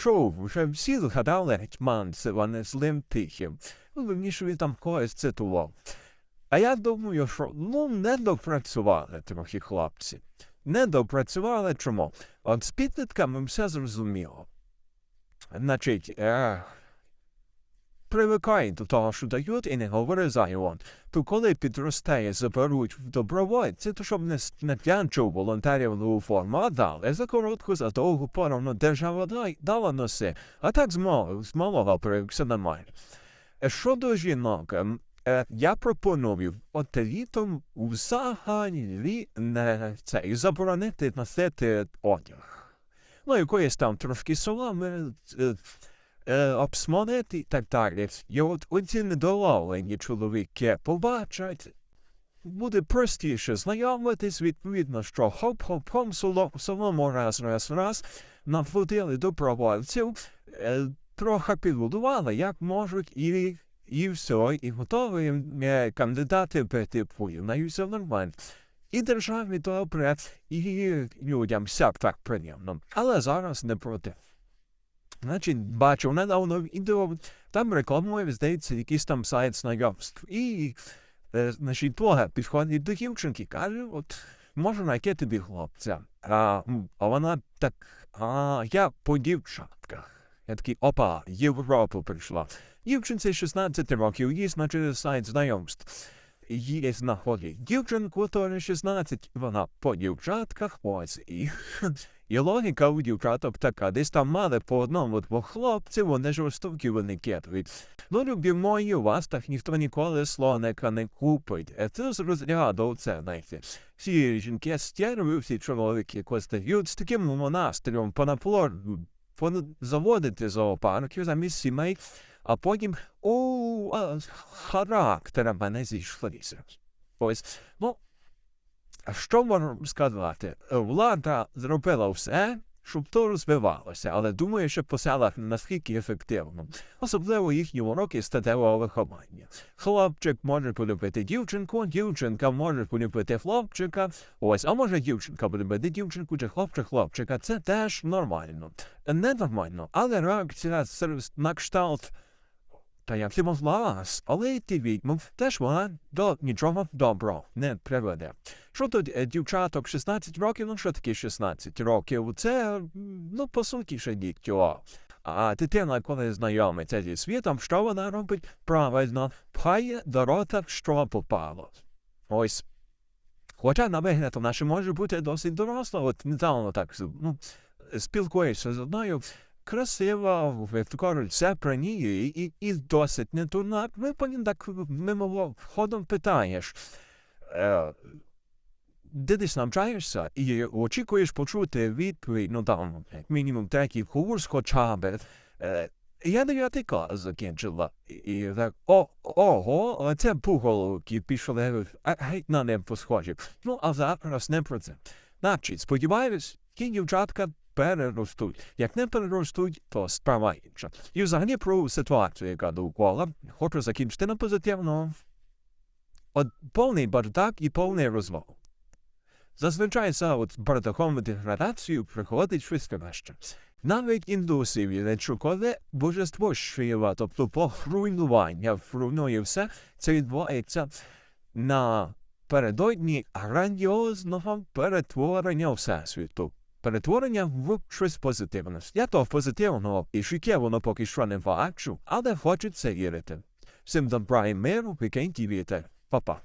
Що, вже всі згадали Гетьманцева не з тихим, Ну, вірніше, він там когось цитував. А я думаю, що ну не допрацювали трохи хлопці. Не допрацювали чому? От з підлітками все зрозуміло. Значить, е, привикай до того, що дають, і не говори за. То коли підростає, заберуть в добровольці, то щоб не, с- волонтерів нову форму, а дали за коротку, за довгу пору, ну, держава дай- дала носи. А так з малого, з малого привикся нормально. Е, Щодо жінок, ем, е, я пропоную от літом взагалі не це, і заборонити носити одяг. Ну, якоїсь там трошки соломи, е, обсмолити і так далі. І от оці недоловлені чоловіки побачать, буде простіше знайомитись, відповідно, що хоп-хоп-хоп, соло- солому раз, раз, раз, наводили добровольців, е, трохи підбудували, як можуть, і, і все, і готові е, кандидати вплив. На все нормально. І державі добре, і людям всяк так приємно. Але зараз не проти. Значить, бачив недавно відео, там рекламує, здається, якийсь там сайт знайомств. І, е, значить, того підходить до дівчинки, каже, от, можу знайти тобі хлопця. А, а вона так, а, я по дівчатках. Я такий, опа, Європу прийшла. Дівчинці 16 років, їй, значить, сайт знайомств. Її знаходить дівчинку, теж 16, вона по дівчатках, ось, і, і логіка у дівчаток така, десь там мали по одному двох хлопців, вони жорстокі, вони кидують. Ну, любі мої, у вас так ніхто ніколи слоника не купить. Е, Це з розряду це, знаєте. Всі жінки стерви, всі чоловіки якось дають з таким монастирем понаплор, заводити зоопарків замість сімей, а потім а, характера мене зійшлися. Ось, ну, що можу сказати? Влада зробила все, щоб то розвивалося, але думаю, що по селах наскільки ефективно, особливо їхні уроки статевого виховання. Хлопчик може полюбити дівчинку, дівчинка може полюбити хлопчика, ось, а може дівчинка полюбити дівчинку чи хлопчик хлопчика. Це теж нормально. Не нормально, але реакція на кшталт та як ти могла, але ти відьму, теж вона до нічого доброго не приведе. Що тут е, дівчаток 16 років, ну що таке 16 років? Це, ну, по суті, ще дітьо. А дитина, коли знайомиться зі світом, що вона робить? Правильно, пхає до рота, що попало. Ось. Хоча на вигляд вона ще може бути досить доросла, от недавно так ну, спілкуєшся з одною, красива, вивкорить все про ній і, і, досить не дурна. Ми потім так мимо входом питаєш. Е, де десь навчаєшся і очікуєш почути відповідь, ну там, мінімум третій курс хоча б. Е, я дев'ятий клас закінчила. І, так, о, ого, це пуголовки пішли, а, геть на небо схожі. Ну, а зараз не про це. Значить, сподіваюсь, ті дівчатка переростуть. Як не переростуть, то справа інша. І взагалі про ситуацію, яка довкола, хочу закінчити на позитивно. От повний бардак і повний розвал. Зазвичай за от бардаком деградацію приходить щось краще. Навіть індуси вірять, коли божество шива, тобто похруйнування руйнує все, це відбувається на передодні грандіозного перетворення Всесвіту. Перетворення в щось позитивне. Я того позитивного і шике воно поки що не бачу, але хочеться вірити. Всім добра і миру, вікенді вітер. Па-па.